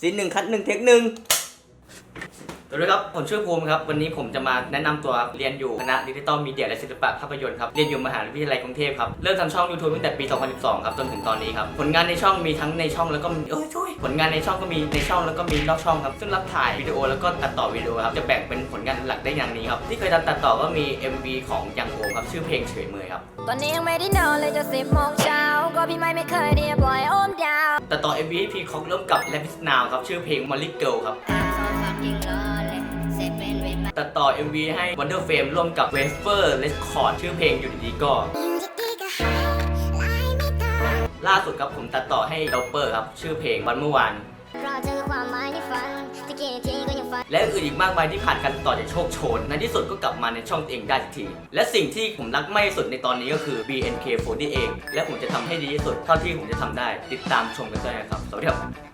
ซีนหนึ่งคัดหนึ่งเทคหนึ่งสวัสดีครับ ผมชื่อภูมิครับ วันนี้ผมจะมาแนะนำตัวเรียนอยู่คณะดิจิตอลมีเดียและศิลปะภาพยนตร์ครับ เรียนอยู่มหาวิทยาลัยกรุงเทพครับ เริ่มทำช่อง YouTube ตั้งแต่ปี 2012 ครับ จนถึงตอนนี้ครับ ผลงานในช่องมีทั้งในช่องแล้วก็มีเอ้ยช่วยผลงานในช่องก็มีในช่องแล้วก็มีนอกช่องครับ ซึ่งรับถ่ายวิดีโอแล้วก็ตัดต่อวิดีโอครับ จะแบ่งเป็นผลงานหลักได้อย่างนี้ครับ ที่เคยทำตัดต่อก็มี MV ของยังโอมครับ ชื่อเพลงเฉยเมยครับ ตอนนี้ยังไม่ได้นอนเลยจะสิบโมงเช้าก็พี่ไม่ไม่เคยเนี่ ตัดต่อ MV ให้พีคอกร่วมกับ l a p i s Now ครับ ชื่อเพลง Molly Girl ครับ ตัดต่อ MV ให้ Wonder Fame ร่วมกับ Wafer Record ชื่อเพลงอยู่ดีๆก็ ล่าสุดครับผมตัดต่อให้ d o p p e r ครับ ชื่อเพลงวันเมื่อวานเราเจอความหมายในฝันตะกี้ทีก็ยัง และอื่นอีกมากมายที่ผ่านการติดต่อจากโชคโชน ในที่สุดก็กลับมาในช่องตัวเองได้สักที และสิ่งที่ผมรักไม่สุดในตอนนี้ก็คือ BNK48 และผมจะทำให้ดีที่สุดเท่าที่ผมจะทำได้ ติดตามชมกันด้วยนะครับสวัสดีครับ